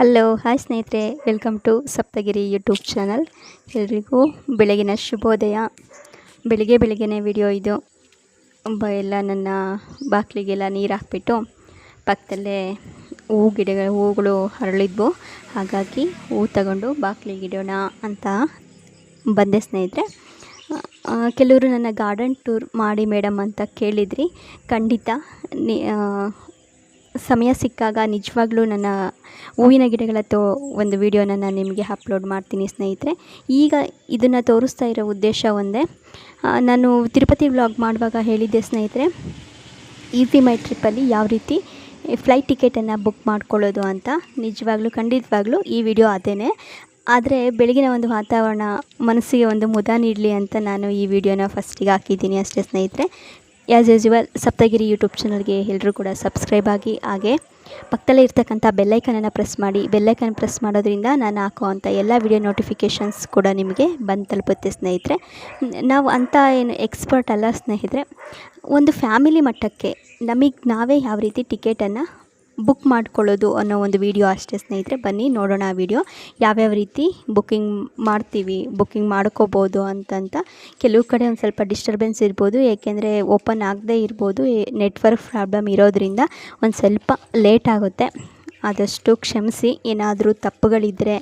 Hello hi ಸ್ನೇಹಿತರೆ. Welcome to Saptagiri YouTube channel ಎಲ್ರಿಗೂ ಬೆಳಗಿನ ಶುಭೋದಯ. ಬೆಳಿಗ್ಗೆ ಬೆಳಿಗ್ಗೆನೇ ವಿಡಿಯೋ ಇದು. ಎಲ್ಲ ನನ್ನ ಬಾಕ್ಲಿಗೆಲ್ಲ ನೀರು ಹಾಕ್ಬಿಟ್ಟು ಪಕ್ಕದಲ್ಲೇ ಹೂ ಗಿಡಗಳು, ಹೂಗಳು ಹರಳಿದ್ವು. ಹಾಗಾಗಿ ಹೂ ತಗೊಂಡು ಬಾಗಿಲಿಗೆ ಇಡೋಣ ಅಂತ ಬಂದೆ ಸ್ನೇಹಿತರೆ. ಕೆಲವರು ನನ್ನ ಗಾರ್ಡನ್ ಟೂರ್ ಮಾಡಿ ಮೇಡಮ್ ಅಂತ ಕೇಳಿದ್ರಿ. ಖಂಡಿತ ಸಮಯ ಸಿಕ್ಕಾಗ ನಿಜವಾಗ್ಲೂ ನನ್ನ ಹೂವಿನ ಗಿಡಗಳ ತೋ ಒಂದು ವಿಡಿಯೋನ ನಾನು ನಿಮಗೆ ಅಪ್ಲೋಡ್ ಮಾಡ್ತೀನಿ ಸ್ನೇಹಿತರೆ. ಈಗ ಇದನ್ನು ತೋರಿಸ್ತಾ ಇರೋ ಉದ್ದೇಶ ಒಂದೇ. ನಾನು ತಿರುಪತಿ ವ್ಲಾಗ್ ಮಾಡುವಾಗ ಹೇಳಿದ್ದೆ ಸ್ನೇಹಿತರೆ, ಈಸಿ ಮೈ ಟ್ರಿಪ್ಪಲ್ಲಿ ಯಾವ ರೀತಿ ಫ್ಲೈಟ್ ಟಿಕೆಟನ್ನು ಬುಕ್ ಮಾಡ್ಕೊಳ್ಳೋದು ಅಂತ. ನಿಜವಾಗ್ಲೂ, ಖಂಡಿತವಾಗ್ಲೂ ಈ ವಿಡಿಯೋ ಅದೇ ಆದರೆ ಬೆಳಗಿನ ಒಂದು ವಾತಾವರಣ, ಮನಸ್ಸಿಗೆ ಒಂದು ಮುದ ನೀಡಲಿ ಅಂತ ನಾನು ಈ ವಿಡಿಯೋನ ಫಸ್ಟಿಗೆ ಹಾಕಿದ್ದೀನಿ ಅಷ್ಟೇ ಸ್ನೇಹಿತರೆ. ಆ್ಯಸ್ ಯೂಸ್ಯುವಲ್ ಸಪ್ತಗಿರಿ ಯೂಟ್ಯೂಬ್ ಚಾನಲ್ಗೆ ಎಲ್ಲರೂ ಕೂಡ ಸಬ್ಸ್ಕ್ರೈಬ್ ಆಗಿ, ಹಾಗೆ ಪಕ್ಕದಲ್ಲೇ ಇರ್ತಕ್ಕಂಥ ಬೆಲ್ಲೈಕನನ್ನು ಪ್ರೆಸ್ ಮಾಡಿ ಬೆಲ್ಲೈಕನ್ ಪ್ರೆಸ್ ಮಾಡೋದ್ರಿಂದ ನಾನು ಹಾಕುವಂಥ ಎಲ್ಲ ವಿಡಿಯೋ ನೋಟಿಫಿಕೇಷನ್ಸ್ ಕೂಡ ನಿಮಗೆ ಬಂದು ತಲುಪುತ್ತೆ ಸ್ನೇಹಿತರೆ. ನಾವು ಅಂಥ ಏನು ಎಕ್ಸ್ಪರ್ಟ್ ಅಲ್ಲ ಸ್ನೇಹಿತರೆ. ಒಂದು ಫ್ಯಾಮಿಲಿ ಮಟ್ಟಕ್ಕೆ ನಮಗೆ ನಾವೇ ಯಾವ ರೀತಿ ಟಿಕೆಟನ್ನು ಬುಕ್ ಮಾಡ್ಕೊಳ್ಳೋದು ಅನ್ನೋ ಒಂದು ವಿಡಿಯೋ ಅಷ್ಟೇ ಸ್ನೇಹಿತರೆ. ಬನ್ನಿ ನೋಡೋಣ ಆ ವಿಡಿಯೋ ಯಾವ್ಯಾವ ರೀತಿ ಬುಕ್ಕಿಂಗ್ ಮಾಡ್ತೀವಿ ಬುಕ್ಕಿಂಗ್ ಮಾಡ್ಕೋಬೋದು ಅಂತಂತ ಕೆಲವು ಕಡೆ ಒಂದು ಸ್ವಲ್ಪ ಡಿಸ್ಟರ್ಬೆನ್ಸ್ ಇರ್ಬೋದು ಏಕೆಂದರೆ ಓಪನ್ ಆಗದೇ ಇರ್ಬೋದು ನೆಟ್ವರ್ಕ್ ಪ್ರಾಬ್ಲಮ್ ಇರೋದ್ರಿಂದ ಒಂದು ಸ್ವಲ್ಪ ಲೇಟ್ ಆಗುತ್ತೆ. ಆದಷ್ಟು ಕ್ಷಮಿಸಿ ಏನಾದರೂ ತಪ್ಪುಗಳಿದ್ದರೆ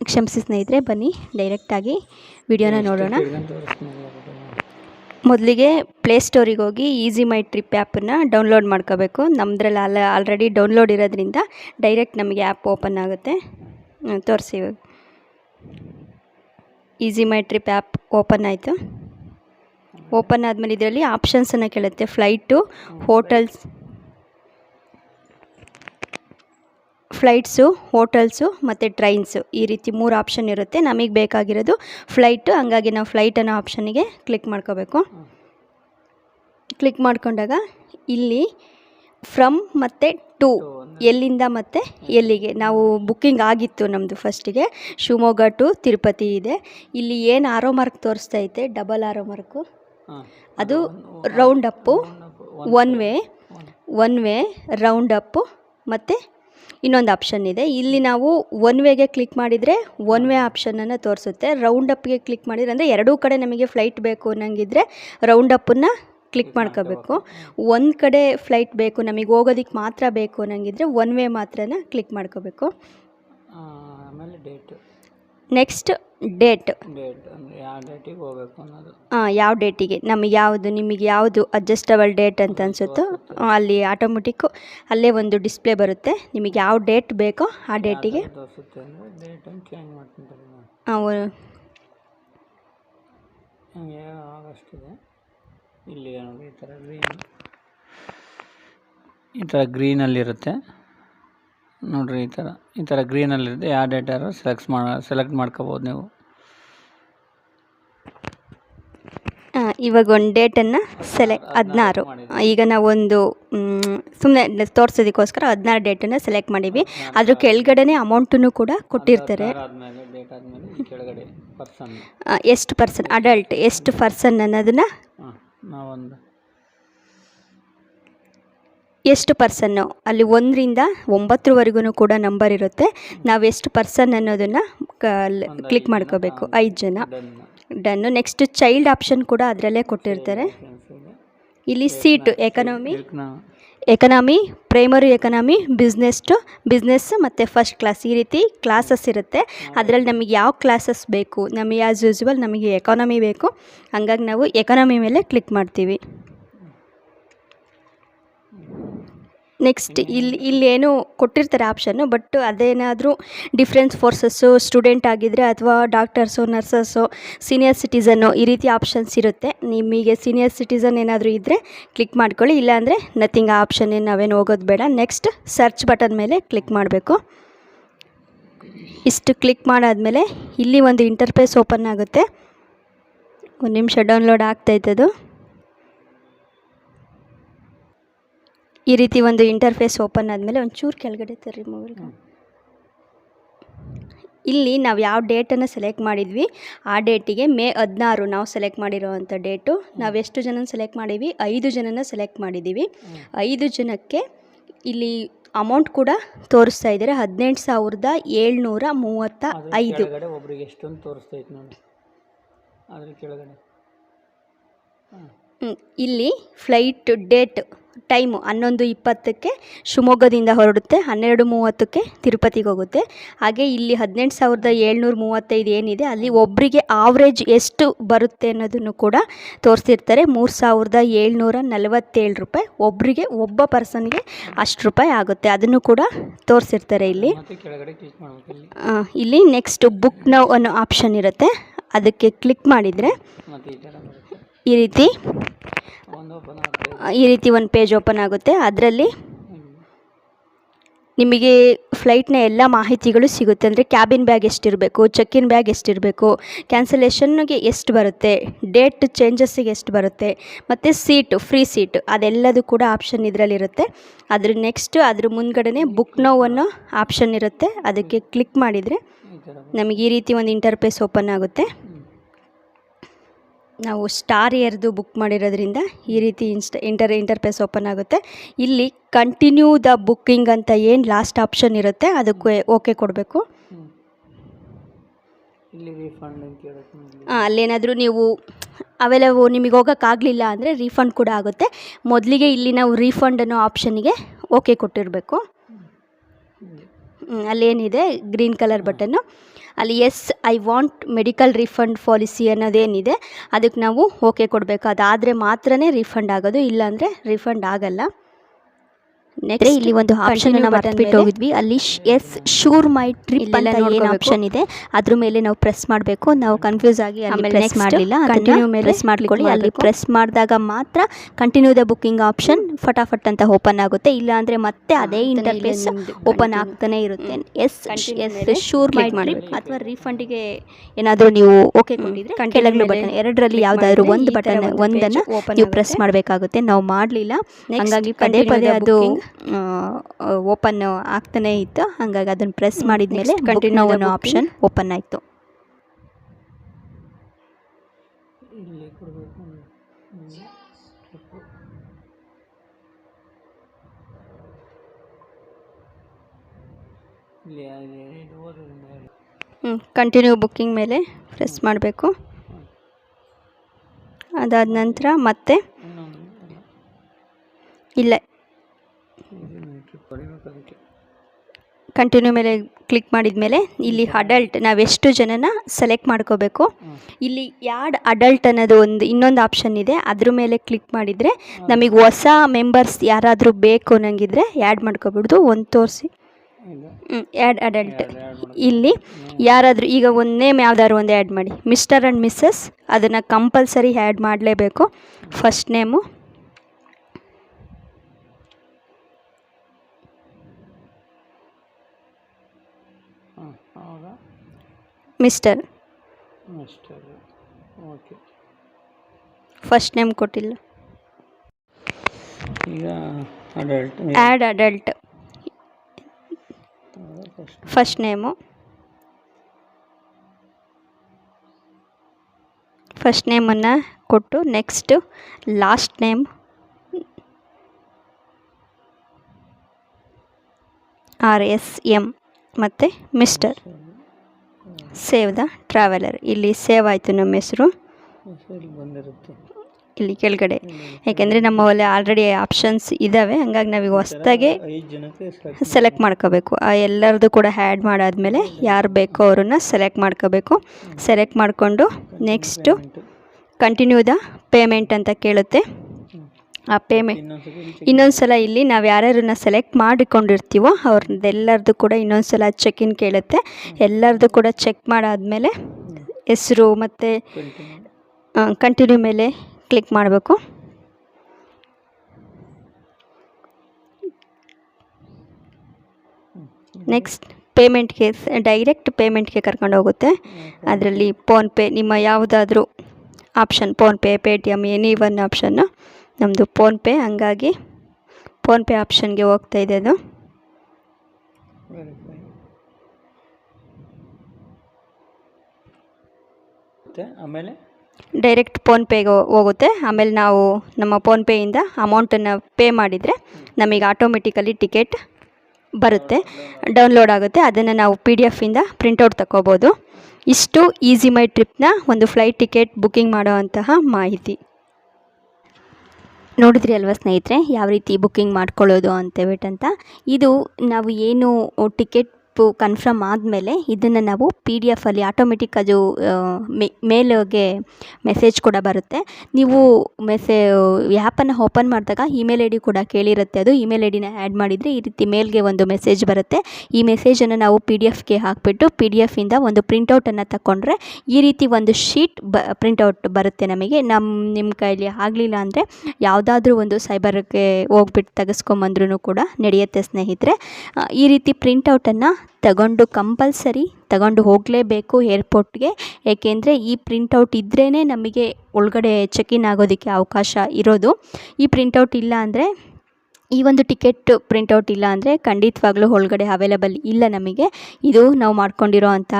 ಕ್ಷಮಿಸಿ ಸ್ನೇಹಿತರೆ ಬನ್ನಿ ಡೈರೆಕ್ಟಾಗಿ ವಿಡಿಯೋನ ನೋಡೋಣ. ಮೊದಲಿಗೆ ಪ್ಲೇಸ್ಟೋರಿಗೆ ಹೋಗಿ ಈಸಿ ಮೈ ಟ್ರಿಪ್ ಆ್ಯಪನ್ನು ಡೌನ್ಲೋಡ್ ಮಾಡ್ಕೋಬೇಕು. ನಮ್ಮದ್ರಲ್ಲಿ ಅಲ್ಲ ಆಲ್ರೆಡಿ ಡೌನ್ಲೋಡ್ ಇರೋದ್ರಿಂದ ಡೈರೆಕ್ಟ್ ನಮಗೆ ಆ್ಯಪ್ ಓಪನ್ ಆಗುತ್ತೆ. ತೋರಿಸಿ Ease My Trip app open ಆಯಿತು. ಓಪನ್ ಆದಮೇಲೆ ಇದರಲ್ಲಿ ಆಪ್ಷನ್ಸನ್ನು ಕೇಳುತ್ತೆ. ಫ್ಲೈಟು ಹೋಟೆಲ್ಸ್ ಫ್ಲೈಟ್ಸು ಹೋಟೆಲ್ಸು ಮತ್ತು ಟ್ರೈನ್ಸು ಈ ರೀತಿ ಮೂರು ಆಪ್ಷನ್ ಇರುತ್ತೆ. ನಮಗೆ ಬೇಕಾಗಿರೋದು ಫ್ಲೈಟು ಹಂಗಾಗಿ ನಾವು ಫ್ಲೈಟ್ ಅನ್ನೋ ಆಪ್ಷನಿಗೆ ಕ್ಲಿಕ್ ಮಾಡ್ಕೋಬೇಕು. ಕ್ಲಿಕ್ ಮಾಡ್ಕೊಂಡಾಗ ಇಲ್ಲಿ ಫ್ರಮ್ ಮತ್ತು ಟು ಎಲ್ಲಿಂದ ಮತ್ತು ಎಲ್ಲಿಗೆ. ನಾವು ಬುಕ್ಕಿಂಗ್ ಆಗಿತ್ತು ನಮ್ಮದು ಫಸ್ಟಿಗೆ. ಶಿವಮೊಗ್ಗ ಟು ತಿರುಪತಿ ಇದೆ. ಇಲ್ಲಿ ಏನು ಆರೋ ಮಾರ್ಕ್ ತೋರಿಸ್ತಾ ಐತೆ? ಡಬಲ್ ಆರೋ ಮಾರ್ಕು ಅದು round up one way one way round up ಮತ್ತು ಇನ್ನೊಂದು ಆಪ್ಷನ್ ಇದೆ. ಇಲ್ಲಿ ನಾವು ಒನ್ ವೇಗೆ ಕ್ಲಿಕ್ ಮಾಡಿದರೆ ಒನ್ ವೇ ಆಪ್ಷನನ್ನು ತೋರಿಸುತ್ತೆ. ರೌಂಡ್ ಅಪ್ಗೆ ಕ್ಲಿಕ್ ಮಾಡಿದರೆ ಅಂದರೆ ಎರಡೂ ಕಡೆ ನಮಗೆ ಫ್ಲೈಟ್ ಬೇಕು ಅನ್ನಂಗಿದ್ರೆ ರೌಂಡ್ ಅಪ್ಪನ್ನು ಕ್ಲಿಕ್ ಮಾಡ್ಕೋಬೇಕು. ಒಂದು ಕಡೆ ಫ್ಲೈಟ್ ಬೇಕು, ನಮಗೆ ಹೋಗೋದಕ್ಕೆ ಮಾತ್ರ ಬೇಕು ಅನ್ನಂಗಿದ್ರೆ ಒನ್ ವೇ ಮಾತ್ರನ ಕ್ಲಿಕ್ ಮಾಡ್ಕೋಬೇಕು. ಆಮೇಲೆ ಡೇಟ್ ನೆಕ್ಸ್ಟ್ ಡೇಟ್ ಡೇಟ್ ಅಂದರೆ ಯಾವ ಡೇಟಿಗೆ ಹೋಗಬೇಕು ಅನ್ನೋದು. ಯಾವ ಡೇಟಿಗೆ ನಮಗೆ ಯಾವುದು ನಿಮಗೆ ಯಾವುದು ಅಡ್ಜಸ್ಟಬಲ್ ಡೇಟ್ ಅಂತ ಅನಿಸುತ್ತೋ ಅಲ್ಲಿ ಆಟೋಮೆಟಿಕ್ಕು ಅಲ್ಲೇ ಒಂದು ಡಿಸ್ಪ್ಲೇ ಬರುತ್ತೆ. ನಿಮಗೆ ಯಾವ ಡೇಟ್ ಬೇಕೋ ಆ ಡೇಟಿಗೆ ತೋರಿಸುತ್ತೆ ಅಂದರೆ ಡೇಟನ್ನು ಚೇಂಜ್ ಮಾಡ್ತೀನಿ ನಾನು ನಾವು ಹಂಗೆ ಆಗಸ್ಟ್ ಇದೆ ಇಲ್ಲಿ ನೋಡಿ ಈ ಥರ ಗ್ರೀನ್ ಈ ಥರ ಗ್ರೀನಲ್ಲಿರುತ್ತೆ ನೋಡ್ರಿ ಈ ಥರ ಈ ಥರ ಗ್ರೀನಲ್ಲಿರುತ್ತೆ ಯಾವ ಡೇಟಾರು ಸೆಲೆಕ್ಟ್ ಮಾಡ ಸೆಲೆಕ್ಟ್ ಮಾಡ್ಕೋಬೋದು ನೀವು. ಇವಾಗ ಒಂದು ಡೇಟನ್ನು ಸೆಲೆಕ್ಟ್ ಹದಿನಾರು ಈಗ ನಾವೊಂದು ಸುಮ್ಮನೆ ತೋರಿಸೋದಕ್ಕೋಸ್ಕರ ಹದಿನಾರು ಡೇಟನ್ನು ಸೆಲೆಕ್ಟ್ ಮಾಡೀವಿ ಅದ್ರ ಕೆಳಗಡೆನೇ ಅಮೌಂಟನ್ನು ಕೂಡ ಕೊಟ್ಟಿರ್ತಾರೆ. ಎಷ್ಟು ಪರ್ಸನ್ ಅಡಲ್ಟ್ ಎಷ್ಟು ಪರ್ಸನ್ ಅನ್ನೋದನ್ನು ಎಷ್ಟು ಪರ್ಸನ್ನು? ಅಲ್ಲಿ ಒಂದರಿಂದ ಒಂಬತ್ತರವರೆಗೂ ಕೂಡ ನಂಬರ್ ಇರುತ್ತೆ. ನಾವು ಎಷ್ಟು ಪರ್ಸನ್ ಅನ್ನೋದನ್ನು ಕ್ಲಿಕ್ ಮಾಡ್ಕೋಬೇಕು. ಐದು ಜನ. Done done. Next child option ಕೂಡ ಅದರಲ್ಲೇ ಕೊಟ್ಟಿರ್ತಾರೆ. ಇಲ್ಲಿ seat economy economy primary economy business to business ಮತ್ತು ಫಸ್ಟ್ ಕ್ಲಾಸ್ ಈ ರೀತಿ ಕ್ಲಾಸಸ್ ಇರುತ್ತೆ. ಅದರಲ್ಲಿ ನಮಗೆ ಯಾವ ಕ್ಲಾಸಸ್ ಬೇಕು? ನಮಗೆ ಆ್ಯಸ್ ಯೂಸ್ವಲ್ ನಮಗೆ ಎಕಾನಮಿ ಬೇಕು. ಹಂಗಾಗಿ ನಾವು ಎಕನಾಮಿ ಮೇಲೆ ಕ್ಲಿಕ್ ಮಾಡ್ತೀವಿ. ನೆಕ್ಸ್ಟ್ ಇಲ್ಲಿ ಇಲ್ಲೇನು ಕೊಟ್ಟಿರ್ತಾರೆ ಆಪ್ಷನ್ನು ಬಟ್ ಅದೇನಾದರೂ ಡಿಫ್ರೆನ್ಸ್ ಫೋರ್ಸಸ್ಸು ಸ್ಟೂಡೆಂಟ್ ಆಗಿದ್ದರೆ ಅಥವಾ ಡಾಕ್ಟರ್ಸು ನರ್ಸಸ್ಸು ಸೀನಿಯರ್ ಸಿಟಿಸನ್ನು ಈ ರೀತಿ ಆಪ್ಷನ್ಸ್ ಇರುತ್ತೆ. ನಿಮಗೆ ಸೀನಿಯರ್ ಸಿಟಿಸನ್ ಏನಾದರೂ ಇದ್ದರೆ ಕ್ಲಿಕ್ ಮಾಡ್ಕೊಳ್ಳಿ ಇಲ್ಲಾಂದರೆ ನಥಿಂಗ್ ಆ ಆಪ್ಷನ್ ಏನು ನಾವೇನು ಹೋಗೋದು ಬೇಡ. ನೆಕ್ಸ್ಟ್ ಸರ್ಚ್ ಬಟನ್ ಮೇಲೆ ಕ್ಲಿಕ್ ಮಾಡಬೇಕು. ಇಷ್ಟು ಕ್ಲಿಕ್ ಮಾಡಾದಮೇಲೆ ಇಲ್ಲಿ ಒಂದು ಇಂಟರ್ಫೇಸ್ ಓಪನ್ ಆಗುತ್ತೆ. ಒಂದು ನಿಮಿಷ ಡೌನ್ಲೋಡ್ ಆಗ್ತಾಯಿತ್ತದು ಈ ರೀತಿ ಒಂದು ಇಂಟರ್ಫೇಸ್ ಓಪನ್ ಆದಮೇಲೆ ಒಂಚೂರು ಕೆಳಗಡೆ ತರ್ರಿ ಮೊಬೈಲ್ ಇಲ್ಲಿ ನಾವು ಯಾವ ಡೇಟನ್ನು ಸೆಲೆಕ್ಟ್ ಮಾಡಿದ್ವಿ ಆ ಡೇಟಿಗೆ ಮೇ ಹದಿನಾರು ನಾವು ಸೆಲೆಕ್ಟ್ ಮಾಡಿರೋವಂಥ ಡೇಟು ನಾವು ಎಷ್ಟು ಜನ ಸೆಲೆಕ್ಟ್ ಮಾಡೀವಿ ಐದು ಜನನ ಸೆಲೆಕ್ಟ್ ಮಾಡಿದ್ದೀವಿ ಐದು ಜನಕ್ಕೆ ಇಲ್ಲಿ ಅಮೌಂಟ್ ಕೂಡ ತೋರಿಸ್ತಾ ಇದ್ದಾರೆ ಹದಿನೆಂಟು ಸಾವಿರದ ಏಳ್ನೂರ ಮೂವತ್ತ ಐದು. ಒಬ್ರಿಗೆ ಎಷ್ಟೊಂದು ತೋರಿಸ್ತೈತೆ ನೋಡಿ. ಅದ್ರ ಕೆಳಗಡೆ. ಇಲ್ಲಿ ಫ್ಲೈಟ್ ಡೇಟ್ ಟೈಮು ಹನ್ನೊಂದು ಇಪ್ಪತ್ತಕ್ಕೆ ಶಿವಮೊಗ್ಗದಿಂದ ಹೊರಡುತ್ತೆ ಹನ್ನೆರಡು ಮೂವತ್ತಕ್ಕೆ ತಿರುಪತಿಗೆ ಹೋಗುತ್ತೆ. ಹಾಗೆ ಇಲ್ಲಿ ಹದಿನೆಂಟು ಸಾವಿರದ ಏಳ್ನೂರ ಮೂವತ್ತೈದು ಏನಿದೆ ಅಲ್ಲಿ ಒಬ್ಬರಿಗೆ ಆವ್ರೇಜ್ ಎಷ್ಟು ಬರುತ್ತೆ ಅನ್ನೋದನ್ನು ಕೂಡ ತೋರಿಸಿರ್ತಾರೆ. ಮೂರು ಸಾವಿರದ ಏಳ್ನೂರ ನಲವತ್ತೇಳು ರೂಪಾಯಿ ಒಬ್ಬರಿಗೆ ಒಬ್ಬ ಪರ್ಸನ್ಗೆ ಅಷ್ಟು ರೂಪಾಯಿ ಆಗುತ್ತೆ. ಅದನ್ನು ಕೂಡ ತೋರಿಸಿರ್ತಾರೆ ಇಲ್ಲಿ. ಇಲ್ಲಿ. ನೆಕ್ಸ್ಟ್ ಬುಕ್ ನೌ ಅನ್ನೋ ಆಪ್ಷನ್ ಇರುತ್ತೆ. ಅದಕ್ಕೆ ಕ್ಲಿಕ್ ಮಾಡಿದರೆ ಈ ರೀತಿ ಈ ರೀತಿ ಒಂದು ಪೇಜ್ ಓಪನ್ ಆಗುತ್ತೆ. ಅದರಲ್ಲಿ ನಿಮಗೆ ಫ್ಲೈಟ್ನ ಎಲ್ಲ ಮಾಹಿತಿಗಳು ಸಿಗುತ್ತೆ. ಅಂದರೆ ಕ್ಯಾಬಿನ್ ಬ್ಯಾಗ್ ಎಷ್ಟಿರಬೇಕು ಚೆಕ್ ಇನ್ ಬ್ಯಾಗ್ ಎಷ್ಟಿರಬೇಕು, ಕ್ಯಾನ್ಸಲೇಷನ್ಗೆ ಎಷ್ಟು ಬರುತ್ತೆ, ಡೇಟ್ ಚೇಂಜಸ್ಸಿಗೆ ಎಷ್ಟು ಬರುತ್ತೆ, ಮತ್ತು ಸೀಟು, ಫ್ರೀ ಸೀಟು ಅದೆಲ್ಲದೂ ಕೂಡ ಆಪ್ಷನ್ ಇದರಲ್ಲಿರುತ್ತೆ. ಅದ್ರ ನೆಕ್ಸ್ಟ್, ಅದ್ರ ಮುಂದ್ಗಡೆ ಬುಕ್ ನೋ ಅನ್ನೋ ಆಪ್ಷನ್ ಇರುತ್ತೆ. ಅದಕ್ಕೆ ಕ್ಲಿಕ್ ಮಾಡಿದರೆ ನಮಗೆ ಈ ರೀತಿ ಒಂದು ಇಂಟರ್ಫೇಸ್ ಓಪನ್ ಆಗುತ್ತೆ. ನಾವು ಸ್ಟಾರ್ ಇಯರ್ದು ಬುಕ್ ಮಾಡಿರೋದ್ರಿಂದ ಈ ರೀತಿ ಇನ್ಸ್ಟ ಇಂಟರ್ ಇಂಟರ್ಫೇಸ್ ಓಪನ್ ಆಗುತ್ತೆ. ಇಲ್ಲಿ ಕಂಟಿನ್ಯೂ ದ ಬುಕ್ಕಿಂಗ್ ಅಂತ ಏನು ಲಾಸ್ಟ್ ಆಪ್ಷನ್ ಇರುತ್ತೆ ಅದಕ್ಕೆ ಓಕೆ ಕೊಡಬೇಕು. ಹಾಂ. ಅಲ್ಲೇನಾದರೂ ನೀವು ಅವೆಲ್ಲವು ನಿಮಗೆ ಹೋಗೋಕ್ಕಾಗಲಿಲ್ಲ ಅಂದರೆ ರೀಫಂಡ್ ಕೂಡ ಆಗುತ್ತೆ. ಮೊದಲಿಗೆ ಇಲ್ಲಿ ನಾವು ರೀಫಂಡ್ ಅನ್ನೋ ಆಪ್ಷನ್ಗೆ ಓಕೆ ಕೊಟ್ಟಿರಬೇಕು. ಅಲ್ಲೇನಿದೆ ಗ್ರೀನ್ ಕಲರ್ ಬಟನ್ನು. ಅಲ್ಲಿ yes I want medical refund policy ಅನ್ನೋದೇನಿದೆ, ಅದಕ್ಕೆ ನಾವು ಓಕೆ ಕೊಡಬೇಕು ಅದಾದರೆ ಮಾತ್ರ ರೀಫಂಡ್ ಆಗೋದು, ಇಲ್ಲಾಂದರೆ ರಿಫಂಡ್ ಆಗಲ್ಲ. ನೆಕ್ಸ್ಟ್ ಇಲ್ಲಿ ಒಂದು ಆಪ್ಷನ್ ಬಿಟ್ಟು ಹೋಗಿದ್ವಿ. ಅಲ್ಲಿ ಎಸ್ ಶೂರ್ ಮೈ ಟ್ರಿಪ್ ಅಂತ ಏನು ಆಪ್ಷನ್ ಇದೆ ಅದ್ರ ಮೇಲೆ ನಾವು ಪ್ರೆಸ್ ಮಾಡಬೇಕು. ನಾವು ಕನ್ಫ್ಯೂಸ್ ಆಗಿ ಆಮೇಲೆ ಪ್ರೆಸ್ ಮಾಡಲಿಲ್ಲ ಕಂಟಿನ್ಯೂ ಮೇಲೆ ಪ್ರೆಸ್ ಮಾಡ್ಕೊಳ್ಳಿ. ಅಲ್ಲಿ ಪ್ರೆಸ್ ಮಾಡಿದಾಗ ಮಾತ್ರ ಕಂಟಿನ್ಯೂ ದ ಬುಕ್ಕಿಂಗ್ ಆಪ್ಷನ್ ಫಟಾಫಟ್ ಅಂತ ಓಪನ್ ಆಗುತ್ತೆ. ಇಲ್ಲ ಅಂದರೆ ಮತ್ತೆ ಅದೇ ಇಂಟರ್ಫೇಸ್ ಓಪನ್ ಆಗ್ತಾನೆ ಇರುತ್ತೆ. Yes yes sure my trip ಅಥವಾ ರೀಫಂಡಿಗೆ ಏನಾದರೂ ನೀವು ಓಕೆ ಕೊಟ್ಟಿದ್ರೆ ಕಂಟಿನ್ಯೂ ಬಟನ್ ಎರಡರಲ್ಲಿ ಯಾವುದಾದ್ರೂ ಒಂದು ಬಟನ್ ಒಂದನ್ನು ನೀವು ಪ್ರೆಸ್ ಮಾಡಬೇಕಾಗುತ್ತೆ. ನಾವು ಮಾಡಲಿಲ್ಲ. ಹಂಗಾಗಿ ಪದೇ ಪದೇ ಅದು ಓಪನ್ ಆಗ್ತಾನೆ ಇತ್ತು. ಹಾಗಾಗಿ ಅದನ್ನು ಪ್ರೆಸ್ ಮಾಡಿದ ಮೇಲೆ ಕಂಟಿನ್ಯೂ ಅನ್ನೋ ಆಪ್ಷನ್ ಓಪನ್ ಆಯಿತು. ಕಂಟಿನ್ಯೂ ಬುಕ್ಕಿಂಗ್ ಮೇಲೆ ಪ್ರೆಸ್ ಮಾಡಬೇಕು. ಅದಾದ ನಂತರ ಮತ್ತೆ ಇಲ್ಲ ಇದನ್ನ ಟ್ರಿಪ್ ಹೊಡಿಬೇಕು ಅದಕ್ಕೆ ಕಂಟಿನ್ಯೂ ಮೇಲೆ ಕ್ಲಿಕ್ ಮಾಡಿದ ಮೇಲೆ ಇಲ್ಲಿ ಅಡಲ್ಟ್ ನಾವೆಷ್ಟು ಜನನ ಸೆಲೆಕ್ಟ್ ಮಾಡ್ಕೋಬೇಕು. ಇಲ್ಲಿ ಯಾಡ್ ಅಡಲ್ಟ್ ಅನ್ನೋದು ಒಂದು ಇನ್ನೊಂದು ಆಪ್ಷನ್ ಇದೆ. ಅದ್ರ ಮೇಲೆ ಕ್ಲಿಕ್ ಮಾಡಿದರೆ ನಮಗೆ ಹೊಸ ಮೆಂಬರ್ಸ್ ಯಾರಾದರೂ ಬೇಕು ಅನ್ನಂಗಿದ್ರೆ ಆ್ಯಡ್ ಮಾಡ್ಕೊಬಿಡ್ದು. ಒಂದು ತೋರಿಸಿ. Add adult? ಇಲ್ಲಿ ಯಾರಾದರೂ ಈಗ ಒಂದು ನೇಮ್ ಯಾವ್ದಾದ್ರು ಒಂದು ಆ್ಯಡ್ ಮಾಡಿ. ಮಿಸ್ಟರ್ ಆ್ಯಂಡ್ ಮಿಸ್ಸಸ್ ಅದನ್ನು ಕಂಪಲ್ಸರಿ ಆ್ಯಡ್ ಮಾಡಲೇಬೇಕು. ಫಸ್ಟ್ ನೇಮು ಹಾಂ ಹೌದಾ mister mister okay first name ಕೊಟ್ಟಿಲ್ಲ. ಈಗ adult add adult first first name first ನೇಮನ್ನು ಕೊಟ್ಟು next last name R S M ಮತ್ತು ಮಿಸ್ಟರ್ ಸೇವ್ ದ ಟ್ರಾವೆಲರ್ ಇಲ್ಲಿ ಸೇವ್ ಆಯಿತು ನಮ್ಮ ಹೆಸರು. ಇಲ್ಲಿ ಕೆಳಗಡೆ. ಯಾಕೆಂದರೆ ನಮ್ಮಲ್ಲಿ ಆಲ್ರೆಡಿ ಆಪ್ಷನ್ಸ್ ಇದ್ದಾವೆ ಹಂಗಾಗಿ ನಾವೀಗ ಹೊಸ್ದಾಗೆ ಸೆಲೆಕ್ಟ್ ಮಾಡ್ಕೋಬೇಕು. ಆ ಎಲ್ಲರದ್ದು ಕೂಡ ಆ್ಯಡ್ ಮಾಡಾದಮೇಲೆ ಯಾರು ಬೇಕೋ ಅವ್ರನ್ನ ಸೆಲೆಕ್ಟ್ ಮಾಡ್ಕೋಬೇಕು. ಸೆಲೆಕ್ಟ್ ಮಾಡಿಕೊಂಡು ನೆಕ್ಸ್ಟು. ಕಂಟಿನ್ಯೂ ದ ಪೇಮೆಂಟ್ ಅಂತ ಕೇಳುತ್ತೆ. ಆ ಪೇಮೆಂಟ್ ಇನ್ನೊಂದ್ಸಲ ಇನ್ನೊಂದು ಸಲ ಇಲ್ಲಿ ನಾವು ಯಾರ್ಯಾರನ್ನ ಸೆಲೆಕ್ಟ್ ಮಾಡಿಕೊಂಡಿರ್ತೀವೋ ಅವ್ರದ್ದೆಲ್ಲರದ್ದು ಕೂಡ ಇನ್ನೊಂದು ಸಲ ಚೆಕ್ ಇನ್ ಕೇಳುತ್ತೆ. ಎಲ್ಲರದ್ದು ಕೂಡ ಚೆಕ್ ಮಾಡಾದಮೇಲೆ ಹೆಸರು ಮತ್ತು ಕಂಟಿನ್ಯೂ ಮೇಲೆ ಕ್ಲಿಕ್ ಮಾಡಬೇಕು. ನೆಕ್ಸ್ಟ್ ಪೇಮೆಂಟ್ಗೆ ಡೈರೆಕ್ಟ್ ಪೇಮೆಂಟ್ಗೆ ಕರ್ಕೊಂಡು ಹೋಗುತ್ತೆ. ಅದರಲ್ಲಿ ಫೋನ್ಪೇ ನಿಮ್ಮ ಯಾವುದಾದ್ರೂ option PhonePe Paytm any one option ನಮ್ಮದು ಫೋನ್ಪೇ ಹಂಗಾಗಿ ಫೋನ್ಪೇ ಆಪ್ಷನ್ಗೆ ಹೋಗ್ತಾ ಇದೆ ಅದು. ಆಮೇಲೆ? ಡೈರೆಕ್ಟ್ ಫೋನ್ಪೇಗೆ ಹೋಗುತ್ತೆ. ಆಮೇಲೆ ನಾವು ನಮ್ಮ ಫೋನ್ಪೇಯಿಂದ ಅಮೌಂಟನ್ನು ಪೇ ಮಾಡಿದರೆ ನಮಗೆ ಆಟೋಮೆಟಿಕಲಿ ಟಿಕೆಟ್ ಬರುತ್ತೆ. ಡೌನ್ಲೋಡ್ ಆಗುತ್ತೆ. ಅದನ್ನು ನಾವು ಪಿ ಡಿ ಎಫಿಂದ ಪ್ರಿಂಟೌಟ್ ತಗೋಬೋದು ಇಷ್ಟು ಈಸಿ ಮೈ ಟ್ರಿಪ್ನ ಒಂದು ಫ್ಲೈಟ್ ಟಿಕೆಟ್ ಬುಕ್ಕಿಂಗ್ ಮಾಡುವಂತಹ ಮಾಹಿತಿ. ನೋಡಿದ್ರಿ ಅಲ್ವಾ ಸ್ನೇಹಿತರೆ? ಯಾವ ರೀತಿ ಬುಕ್ಕಿಂಗ್ ಮಾಡ್ಕೊಳ್ಳೋದು ಅಂತೇಳ್ಬಿಟ್ಟು ಅಂತ ಇದು ನಾವು ಏನು ಟಿಕೆಟ್ ಕನ್ಫರ್ಮ್ ಆದಮೇಲೆ ಇದನ್ನು ನಾವು ಪಿ ಡಿ ಎಫಲ್ಲಿ ಆಟೋಮೆಟಿಕ್ ಅದು ಮೇಲ್ಗೆ ಮೆಸೇಜ್ ಕೂಡ ಬರುತ್ತೆ. ನೀವು ಮೆಸೇ ಆ್ಯಪನ್ನು ಓಪನ್ ಮಾಡಿದಾಗ ಇಮೇಲ್ ಐ ಡಿ ಕೂಡ ಕೇಳಿರುತ್ತೆ. ಅದು ಇಮೇಲ್ ಐ ಡಿನ ಆ್ಯಡ್ ಮಾಡಿದರೆ ಈ ರೀತಿ ಮೇಲ್ಗೆ ಒಂದು ಮೆಸೇಜ್ ಬರುತ್ತೆ. ಈ ಮೆಸೇಜನ್ನು ನಾವು ಪಿ ಡಿ ಎಫ್ಗೆ ಹಾಕಿಬಿಟ್ಟು ಪಿ ಡಿ ಎಫಿಂದ ಒಂದು ಪ್ರಿಂಟೌಟನ್ನು ತಗೊಂಡ್ರೆ ಈ ರೀತಿ ಒಂದು ಶೀಟ್ ಬ ಪ್ರಿಂಟೌಟ್ ಬರುತ್ತೆ ನಮಗೆ. ನಮ್ಮ ನಿಮ್ಮ ಕೈಯಲ್ಲಿ ಆಗಲಿಲ್ಲ ಅಂದರೆ ಯಾವುದಾದ್ರೂ ಒಂದು ಸೈಬರ್ಗೆ ಹೋಗ್ಬಿಟ್ಟು ತೆಗೆಸ್ಕೊಂಬಂದ್ರೂ ಕೂಡ ನಡೆಯುತ್ತೆ ಸ್ನೇಹಿತರೆ. ಈ ರೀತಿ ಪ್ರಿಂಟೌಟನ್ನು ತಗೊಂಡು ಕಂಪಲ್ಸರಿ ತಗೊಂಡು ಹೋಗಲೇಬೇಕು ಏರ್ಪೋರ್ಟ್ಗೆ. ಏಕೆಂದರೆ ಈ ಪ್ರಿಂಟೌಟ್ ಇದ್ರೇ ನಮಗೆ ಒಳಗಡೆ ಚೆಕ್ ಇನ್ ಆಗೋದಕ್ಕೆ ಅವಕಾಶ ಇರೋದು. ಈ ಪ್ರಿಂಟೌಟ್ ಇಲ್ಲ ಅಂದರೆ, ಈ ಒಂದು ಟಿಕೆಟ್ ಪ್ರಿಂಟೌಟ್ ಇಲ್ಲ ಅಂದರೆ ಖಂಡಿತವಾಗ್ಲೂ ಒಳಗಡೆ ಅವೈಲಬಲ್ ಇಲ್ಲ ನಮಗೆ. ಇದು ನಾವು ಮಾಡ್ಕೊಂಡಿರೋ ಅಂಥ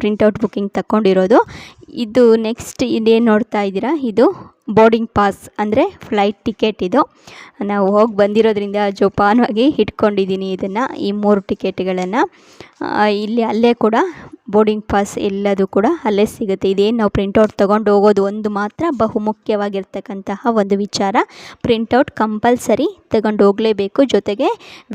ಪ್ರಿಂಟೌಟ್ ಬುಕ್ಕಿಂಗ್ ತಗೊಂಡಿರೋದು ಇದು ನೆಕ್ಸ್ಟ್ ಇದೇನು ನೋಡ್ತಾ ಇದ್ದೀರಾ? ಇದು ಬೋರ್ಡಿಂಗ್ ಪಾಸ್ ಅಂದರೆ ಫ್ಲೈಟ್ ಟಿಕೆಟ್ ಇದು. ನಾವು ಹೋಗಿ ಬಂದಿರೋದ್ರಿಂದ ಜೋಪಾನವಾಗಿ ಇಟ್ಕೊಂಡಿದ್ದೀನಿ ಇದನ್ನು, ಈ ಮೂರು ಟಿಕೆಟ್ಗಳನ್ನು. ಇಲ್ಲಿ ಅಲ್ಲೇ ಕೂಡ ಬೋರ್ಡಿಂಗ್ ಪಾಸ್ ಎಲ್ಲದು ಕೂಡ ಅಲ್ಲೇ ಸಿಗುತ್ತೆ. ಇದೇನು ನಾವು ಪ್ರಿಂಟೌಟ್ ತೊಗೊಂಡು ಹೋಗೋದು ಒಂದು ಮಾತ್ರ, ಬಹುಮುಖ್ಯವಾಗಿರ್ತಕ್ಕಂತಹ ಒಂದು ವಿಚಾರ. ಪ್ರಿಂಟೌಟ್ ಕಂಪಲ್ಸರಿ ತಗೊಂಡು ಹೋಗಲೇಬೇಕು. ಜೊತೆಗೆ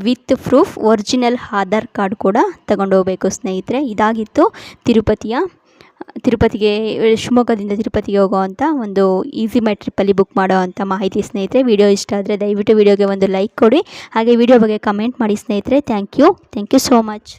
with proof original Aadhaar card ಕೂಡ ತಗೊಂಡು ಹೋಗಬೇಕು ಸ್ನೇಹಿತರೆ. ಇದಾಗಿತ್ತು ತಿರುಪತಿಯ ತಿರುಪತಿಗೆ ಶಿವಮೊಗ್ಗದಿಂದ ತಿರುಪತಿಗೆ ಹೋಗೋವಂಥ ಒಂದು ಈಸಿ ಮೈ ಟ್ರಿಪ್ಪಲ್ಲಿ ಬುಕ್ ಮಾಡೋ ಅಂಥ ಮಾಹಿತಿ ಸ್ನೇಹಿತರೆ. ವಿಡಿಯೋ ಇಷ್ಟ ಆದರೆ ದಯವಿಟ್ಟು ವಿಡಿಯೋಗೆ ಒಂದು ಲೈಕ್ ಕೊಡಿ. ಹಾಗೆ ವಿಡಿಯೋ ಬಗ್ಗೆ ಕಮೆಂಟ್ ಮಾಡಿ ಸ್ನೇಹಿತರೆ. Thank you thank you so much